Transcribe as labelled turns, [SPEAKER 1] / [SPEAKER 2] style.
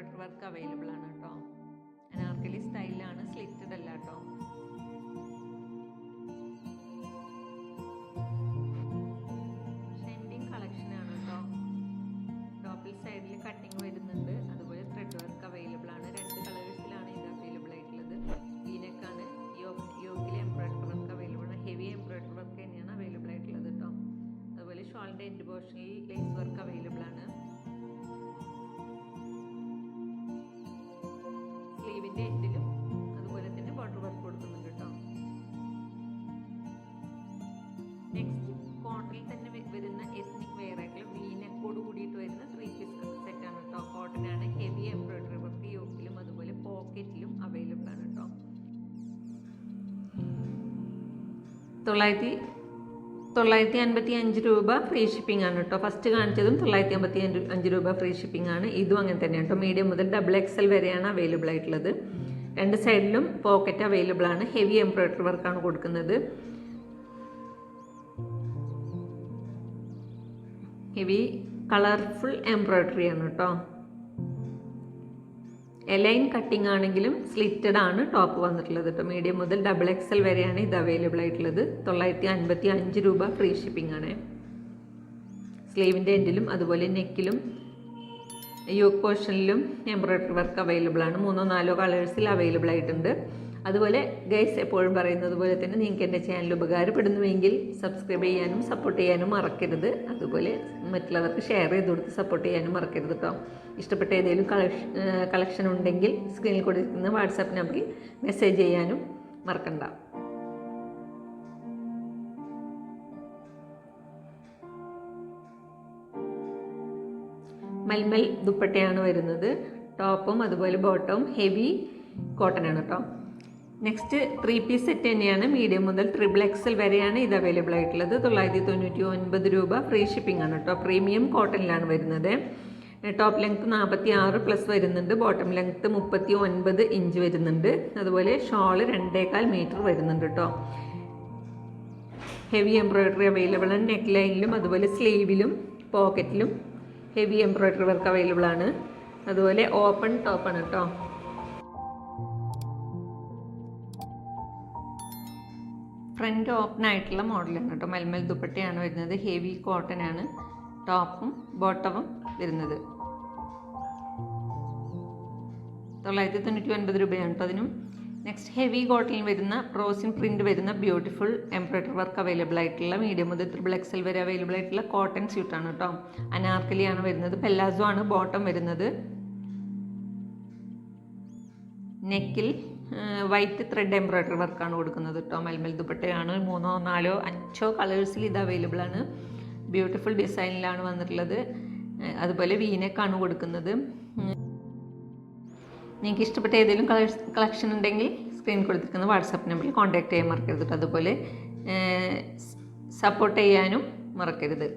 [SPEAKER 1] Available ആണ് കേട്ടോ. അനാർക്കലി സ്റ്റൈലാണ് സ്ലിറ്റഡ് അല്ല കേട്ടോ. ഷെൻഡിങ് കളക്ഷൻ ആണ് കേട്ടോ. ടോപ്പിൽ സൈഡിൽ കട്ടിങ് വരുന്നുണ്ട്. അതുപോലെ ത്രെഡ് വർക്ക് അവൈലബിൾ ആണ്. രണ്ട് കളേഴ്സിലാണ് ഇത് അവൈലബിൾ ആയിട്ടുള്ളത്. വീനക്കാണ് യോഗിലെ എംബ്രോയിഡറി വർക്ക് അവൈലബിൾ ആണ്. ഹെവി എംബ്രോയിഡറി വർക്ക് തന്നെയാണ് അവൈലബിൾ ആയിട്ടുള്ളത് കേട്ടോ. അതുപോലെ ഷോളിന്റെ എൻഡ് പോർഷനിൽ സ്ലീവിന്റെ എൻഡിലും അതുപോലെ തന്നെ ബോർഡർ വർക്ക് കൊടുക്കുന്നുണ്ട് കേട്ടോ. നെക്സ്റ്റ് കോട്ടണിൽ തന്നെ വരുന്ന എത്നിക് വെയർ ആയിട്ടുള്ള വീനക്കോട് കൂടിയിട്ട് വരുന്ന ത്രീ പീസ് സെറ്റ് ആണ് കേട്ടോ. കോട്ടൺ ആണ് ഹെവി എംബ്രോയിഡറി വർക്ക് യോക്കിലും അതുപോലെ പോക്കറ്റിലും അവൈലബിൾ ആണ് കേട്ടോ. തൊള്ളായിരത്തി തൊള്ളായിരത്തി അൻപത്തി അഞ്ച് രൂപ ഫ്രീ ഷിപ്പിംഗ് ആണ് കേട്ടോ ഫസ്റ്റ് കാണിച്ചതും തൊള്ളായിരത്തി അമ്പത്തി അഞ്ച് രൂപ ഫ്രീ ഷിപ്പിംഗ് ആണ്. ഇതും അങ്ങനെ തന്നെയാണ് കേട്ടോ മീഡിയം മുതൽ ഡബിൾ എക്സൽ വരെയാണ് അവൈലബിൾ ആയിട്ടുള്ളത്. രണ്ട് സൈഡിലും പോക്കറ്റ് അവൈലബിൾ ആണ്. ഹെവി എംബ്രോയിഡറി വർക്കാണ് കൊടുക്കുന്നത്. ഹെവി കളർഫുൾ എംബ്രോയിഡറി ആണ് കേട്ടോ എലൈൻ കട്ടിംഗ് ആണെങ്കിലും സ്ലിറ്റഡ് ആണ് ടോപ്പ് വന്നിട്ടുള്ളത് കേട്ടോ മീഡിയം മുതൽ ഡബിൾ എക്സൽ വരെയാണ് ഇത് അവൈലബിൾ ആയിട്ടുള്ളത്. തൊള്ളായിരത്തി അൻപത്തി അഞ്ച് രൂപ ഫ്രീ ഷിപ്പിംഗ് ആണ്. സ്ലീവിന്റെ എൻഡിലും അതുപോലെ നെക്കിലും യോക്ക് പോർഷനിലും എംബ്രോയിഡറി വർക്ക് അവൈലബിൾ ആണ്. മൂന്നോ നാലോ കളേഴ്സിൽ അവൈലബിൾ ആയിട്ടുണ്ട്. അതുപോലെ ഗൈസ് എപ്പോഴും പറയുന്നത് പോലെ തന്നെ നിങ്ങൾക്ക് എന്റെ ചാനൽ ഉപകാരപ്പെടുന്നുവെങ്കിൽ സബ്സ്ക്രൈബ് ചെയ്യാനും സപ്പോർട്ട് ചെയ്യാനും മറക്കരുത്. അതുപോലെ മറ്റുള്ളവർക്ക് ഷെയർ ചെയ്ത് കൊടുത്ത് സപ്പോർട്ട് ചെയ്യാനും മറക്കരുത് കേട്ടോ ഇഷ്ടപ്പെട്ട ഏതെങ്കിലും കളക്ഷൻ കളക്ഷൻ ഉണ്ടെങ്കിൽ സ്ക്രീനിൽ കൊടുക്കുന്ന വാട്സാപ്പ് നമ്പറിൽ മെസ്സേജ് ചെയ്യാനും മറക്കണ്ട. മൽമൽ ദുപ്പട്ടയാണ് വരുന്നത്. ടോപ്പും അതുപോലെ ബോട്ടവും ഹെവി കോട്ടൺ ആണ് കേട്ടോ നെക്സ്റ്റ് ത്രീ പീസ് സെറ്റ് തന്നെയാണ് മീഡിയം മുതൽ ട്രിപ്പിൾ എക്സൽ വരെയാണ് ഇത് അവൈലബിൾ ആയിട്ടുള്ളത്. തൊള്ളായിരത്തി തൊണ്ണൂറ്റി ഒൻപത് രൂപ ഫ്രീ ഷിപ്പിംഗ് ആണ് കേട്ടോ പ്രീമിയം കോട്ടണിലാണ് വരുന്നത്. ടോപ്പ് ലെങ്ത്ത് നാൽപ്പത്തി ആറ് പ്ലസ് വരുന്നുണ്ട്. ബോട്ടം ലെങ്ത്ത് മുപ്പത്തി ഒൻപത് ഇഞ്ച് വരുന്നുണ്ട്. അതുപോലെ ഷോൾ രണ്ടേകാൽ മീറ്റർ വരുന്നുണ്ട് കേട്ടോ ഹെവി എംബ്രോയിഡറി അവൈലബിൾ ആണ്. നെക്ക് ലൈനിലും അതുപോലെ സ്ലീവിലും പോക്കറ്റിലും ഹെവി എംബ്രോയിഡറി വർക്ക് അവൈലബിൾ ആണ്. അതുപോലെ ഓപ്പൺ ടോപ്പാണ് കേട്ടോ ഫ്രണ്ട് ഓപ്പൺ ആയിട്ടുള്ള മോഡലാണ് കേട്ടോ. മൽമൽ ദുപ്പട്ടയാണ് വരുന്നത്. ഹെവി കോട്ടൺ ആണ്. ടോപ്പും ബോട്ടവും വരുന്നത് തൊള്ളായിരത്തി തൊണ്ണൂറ്റി ഒൻപത് രൂപയാണ് കേട്ടോ അതിനും നെക്സ്റ്റ് ഹെവി കോട്ടണിൽ വരുന്ന പ്രോസിൻ പ്രിന്റ് വരുന്ന ബ്യൂട്ടിഫുൾ എംബ്രോയിഡറി വർക്ക് അവൈലബിൾ ആയിട്ടുള്ള മീഡിയം മുതൽ ത്രിബിൾ എക്സൽ വരെ അവൈലബിൾ ആയിട്ടുള്ള കോട്ടൺ സ്യൂട്ടാണ് കേട്ടോ. അനാർക്കലിയാണ് വരുന്നത്. പെല്ലാസോ ആണ് ബോട്ടം വരുന്നത്. നെക്കിൽ വൈറ്റ് ത്രെഡ് എംബ്രോയ്ഡറി വർക്കാണ് കൊടുക്കുന്നത് കേട്ടോ മൽമൽ ദുപ്പട്ടയാണ്. മൂന്നോ നാലോ അഞ്ചോ കളേഴ്സിൽ ഇത് അവൈലബിൾ ആണ്. ബ്യൂട്ടിഫുൾ ഡിസൈനിലാണ് വന്നിട്ടുള്ളത്. അതുപോലെ വീനക്കാണ് കൊടുക്കുന്നത്. നിങ്ങൾക്ക് ഇഷ്ടപ്പെട്ട ഏതെങ്കിലും കളേഴ്സ് കളക്ഷൻ ഉണ്ടെങ്കിൽ സ്ക്രീൻ കൊടുത്തിരിക്കുന്ന വാട്സാപ്പ് നമ്പറിൽ കോൺടാക്ട് ചെയ്യാൻ മറക്കരുത് അതുപോലെ സപ്പോർട്ട് ചെയ്യാനും മറക്കരുത്.